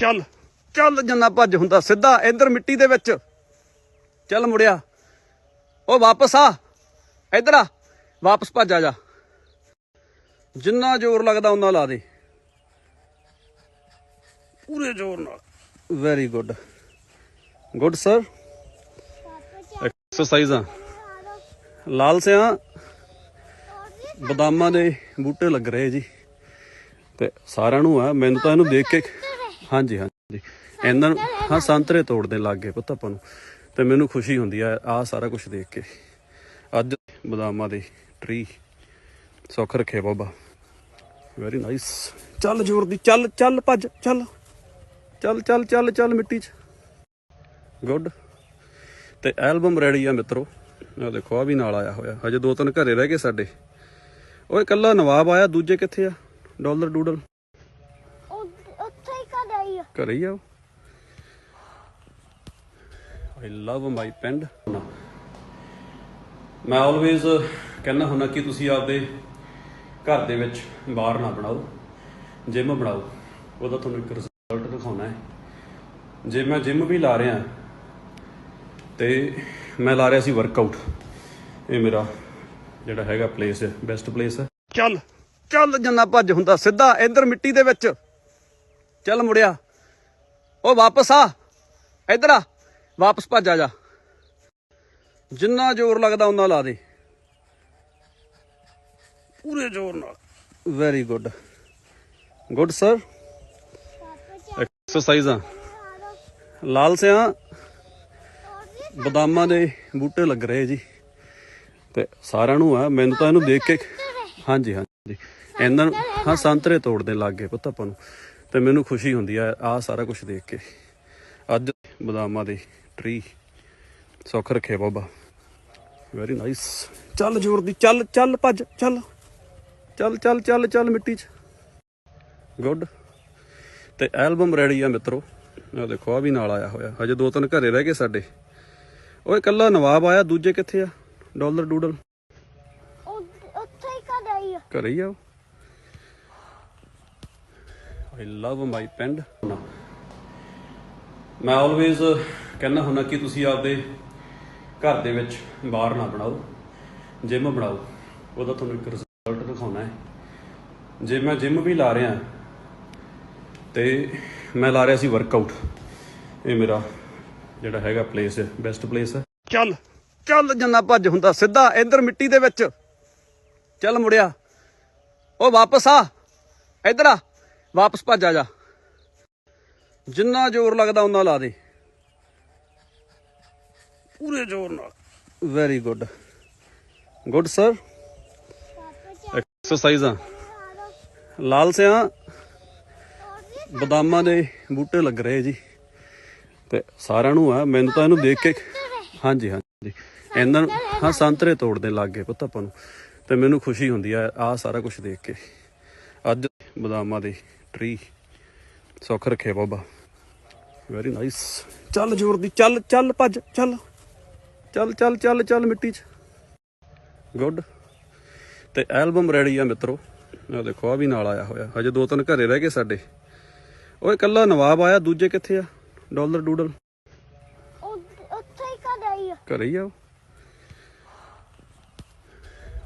ਚੱਲ। ਚੱਲ ਜੰਨਾ ਭੱਜ ਹੁੰਦਾ ਸਿੱਧਾ ਇੱਧਰ ਮਿੱਟੀ ਦੇ ਵਿੱਚ। ਚੱਲ ਮੁੜਿਆ। ਉਹ ਵਾਪਸ ਆ। ਇੱਧਰ ਆ। ਵਾਪਸ ਭੱਜ ਆ ਜਾ। ਜਿੰਨਾ ਜ਼ੋਰ ਲੱਗਦਾ ਉਹਨਾਂ ਲਾ ਦੇ। ਪੂਰੇ ਜ਼ੋਰ ਨਾਲ। ਵੈਰੀ ਗੁੱਡ ਗੁੱਡ ਸਰ ਐਕਸਰਸਾਈਜ਼ਾਂ ਲਾਲ ਸਿਆਂ। ਬਦਾਮਾਂ ਦੇ ਬੂਟੇ ਲੱਗ ਰਹੇ ਜੀ। ਤੇ ਸਾਰਿਆਂ ਨੂੰ ਆ, ਮੈਨੂੰ ਤਾਂ ਇਹਨੂੰ ਦੇਖ ਕੇ ਹਾਂਜੀ ਹਾਂਜੀ। ਇਹਨਾਂ ਨੂੰ ਹਾਂ ਸੰਤਰੇ ਤੋੜਦੇ ਲੱਗ ਗਏ ਪੁੱਤ ਆਪਾਂ ਨੂੰ। ਤੇ ਮੈਨੂੰ ਖੁਸ਼ੀ ਹੁੰਦੀ ਆ ਆ ਸਾਰਾ ਕੁਝ ਦੇਖ ਕੇ। ਅੱਜ ਬਦਾਮਾਂ ਦੇ ਟਰੀ ਸੁੱਖ ਰੱਖੇ ਬਾਬਾ। ਵੈਰੀ ਨਾਈਸ ਚੱਲ ਜ਼ੋਰ ਦੀ ਚੱਲ ਚੱਲ ਭੱਜ ਚੱਲ। ਚੱਲ ਚੱਲ ਚੱਲ ਚੱਲ ਮਿੱਟੀ 'ਚ। ਗੁੱਡ ਤੇ ਐਲਬਮ ਰੈਡੀ ਆ ਮਿੱਤਰੋ। ਆ ਦੇਖੋ ਆ ਵੀ ਨਾਲ ਆਇਆ ਹੋਇਆ। ਹਜੇ ਦੋ ਤਿੰਨ ਘਰੇ ਰਹਿ ਗਏ ਸਾਡੇ। ਓਏ ਕੱਲਾ ਨਵਾਬ ਆਇਆ ਦੂਜੇ ਕਿੱਥੇ ਆ? Dollar doodle. ਘਰੇ ਹੀ ਆ ਆਈ ਲਵ ਮਾਈ ਪਿੰਡ। ਮੈਂ ਆਲਵੇਜ਼ ਕਹਿੰਦਾ ਹੁੰਦਾ ਕਿ ਤੁਸੀਂ ਆਪਦੇ ਘਰ ਦੇ ਵਿੱਚ ਬਾਰ ਨਾ ਬਣਾਓ ਜਿਮ ਬਣਾਓ। ਉਹਦਾ ਤੁਹਾਨੂੰ ਇੱਕ ਰਿਜ਼ਲਟ ਦਿਖਾਉਣਾ ਹੈ। ਜੇ ਮੈਂ ਜਿਮ ਵੀ ਲਾ ਰਿਹਾ, ਤੇ ਮੈਂ ਲਾ ਰਿਹਾ ਸੀ ਵਰਕਆਊਟ ਇਹ ਮੇਰਾ ਜਿਹੜਾ ਹੈਗਾ ਪਲੇਸ ਹੈ ਬੈਸਟ ਪਲੇਸ ਹੈ। ਚੱਲ ਚੱਲ ਜੰਨਾ ਭੱਜ ਹੁੰਦਾ ਸਿੱਧਾ ਇੱਧਰ ਮਿੱਟੀ ਦੇ ਵਿੱਚ। ਚੱਲ ਮੁੜਿਆ। ਉਹ ਵਾਪਸ ਆ। ਇੱਧਰ ਆ। ਵਾਪਸ ਭੱਜ ਆ ਜਾ। ਜਿੰਨਾ ਜ਼ੋਰ ਲੱਗਦਾ ਉਹਨਾਂ ਲਾ ਦੇ। ਪੂਰੇ ਜ਼ੋਰ ਨਾਲ। ਵੈਰੀ ਗੁੱਡ ਗੁੱਡ ਸਰ ਐਕਸਰਸਾਈਜ਼ਾਂ ਲਾਲ ਸਿਆਂ ਬਦਾਮਾਂ ਦੇ ਬੂਟੇ ਲੱਗ ਰਹੇ ਜੀ। ਤੇ ਸਾਰਿਆਂ ਨੂੰ ਆ। ਮੈਨੂੰ ਤਾਂ ਇਹਨੂੰ ਦੇਖ ਕੇ ਹਾਂਜੀ ਹਾਂਜੀ। ਇਹਨਾਂ ਨੂੰ ਹਾਂ, ਸੰਤਰੇ ਤੋੜਦੇ ਲੱਗ ਗਏ ਪੁੱਤ ਆਪਾਂ ਨੂੰ। ਤੇ ਮੈਨੂੰ ਖੁਸ਼ੀ ਹੁੰਦੀ ਆ ਆ ਸਾਰਾ ਕੁਝ ਦੇਖ ਕੇ। ਅੱਜ ਬਦਾਮਾਂ ਦੇ ਟਰੀ ਸੁੱਖ ਰੱਖੇ ਬਾਬਾ। ਵੈਰੀ ਨਾਈਸ ਚੱਲ ਜ਼ੋਰ ਦੀ ਚੱਲ ਚੱਲ ਭੱਜ ਚੱਲ। ਚੱਲ ਚੱਲ ਚੱਲ ਚੱਲ ਮਿੱਟੀ 'ਚ। ਗੁੱਡ ਤੇ ਐਲਬਮ ਰੈਡੀ ਆ ਮਿੱਤਰੋ। ਆ ਦੇਖੋ ਆ ਵੀ ਨਾਲ ਆਇਆ ਹੋਇਆ। ਹਜੇ ਦੋ ਤਿੰਨ ਘਰੇ ਰਹਿ ਗਏ ਸਾਡੇ। ਓਏ ਕੱਲਾ ਨਵਾਬ ਆਇਆ ਦੂਜੇ ਕਿੱਥੇ ਆ? Dollar doodle. ਉੱਥੇ ਹੀ ਕਰ ਰਹੀ ਆ। ਘਰੇ ਹੀ ਆ ਆਈ ਲਵ ਮਾਈ ਪਿੰਡ ਮੈਂ ਆਲਵੇਜ਼ ਕਹਿੰਦਾ ਹੁੰਦਾ ਕਿ ਤੁਸੀਂ ਆਪਦੇ ਘਰ ਦੇ ਵਿੱਚ ਬਾਰ ਨਾ ਬਣਾਓ ਜਿਮ ਬਣਾਓ। ਉਹਦਾ ਤੁਹਾਨੂੰ ਇੱਕ ਰਿਜ਼ਲਟ ਦਿਖਾਉਣਾ ਹੈ। ਜੇ ਮੈਂ ਜਿਮ ਵੀ ਲਾ ਰਿਹਾ, ਤੇ ਮੈਂ ਲਾ ਰਿਹਾ ਸੀ ਵਰਕਆਊਟ ਇਹ ਮੇਰਾ ਜਿਹੜਾ ਹੈਗਾ ਪਲੇਸ ਹੈ ਬੈਸਟ ਪਲੇਸ ਹੈ। ਚੱਲ ਚੱਲ ਜੰਨਾ ਭੱਜ ਹੁੰਦਾ ਸਿੱਧਾ ਇੱਧਰ ਮਿੱਟੀ ਦੇ ਵਿੱਚ। ਚੱਲ ਮੁੜਿਆ। ਉਹ ਵਾਪਸ ਆ। ਇੱਧਰ ਆ। ਵਾਪਸ ਭੱਜ ਆ ਜਾ। ਜਿੰਨਾ ਜ਼ੋਰ ਲੱਗਦਾ ਉਹਨਾਂ ਲਾ ਦੇ। ਪੂਰੇ ਜ਼ੋਰ ਨਾਲ। ਵੈਰੀ ਗੁੱਡ ਗੁੱਡ ਸਰ ਐਕਸਰਸਾਈਜ਼ਾਂ ਲਾਲ ਸਿਆਂ। ਬਦਾਮਾਂ ਦੇ ਬੂਟੇ ਲੱਗ ਰਹੇ ਜੀ। ਤੇ ਸਾਰਿਆਂ ਨੂੰ ਆ, ਮੈਨੂੰ ਤਾਂ ਇਹਨੂੰ ਦੇਖ ਕੇ ਹਾਂਜੀ ਹਾਂਜੀ। ਇਹਨਾਂ ਹਾਂ, ਸੰਤਰੇ ਤੋੜਦੇ ਲੱਗ ਗਏ ਪੁੱਤ ਆਪਾਂ ਨੂੰ। ਤੇ ਮੈਨੂੰ ਖੁਸ਼ੀ ਹੁੰਦੀ ਆ ਆ ਸਾਰਾ ਕੁਝ ਦੇਖ ਕੇ। ਅੱਜ ਬਦਾਮਾਂ ਦੇ ਟਰੀ ਸੁੱਖ ਰੱਖੇ ਬਾਬਾ। ਵੈਰੀ ਨਾਈਸ ਚੱਲ ਜ਼ੋਰ ਦੀ ਚੱਲ ਚੱਲ ਭੱਜ ਚੱਲ। ਚੱਲ ਚੱਲ ਚੱਲ ਚੱਲ ਮਿੱਟੀ 'ਚ। ਗੁੱਡ ਤੇ ਐਲਬਮ ਰੈਡੀ ਆ ਮਿੱਤਰੋ। ਆ ਦੇਖੋ ਆ ਵੀ ਨਾਲ ਆਇਆ ਹੋਇਆ। ਹਜੇ ਦੋ ਤਿੰਨ ਘਰੇ ਰਹਿ ਗਏ ਸਾਡੇ। ਓਏ ਕੱਲਾ ਨਵਾਬ ਆਇਆ ਦੂਜੇ ਕਿੱਥੇ ਆ? Dollar doodle. ਉੱਥੇ ਹੀ ਕਰ ਰਹੀ ਆ। ਘਰੇ ਹੀ ਆ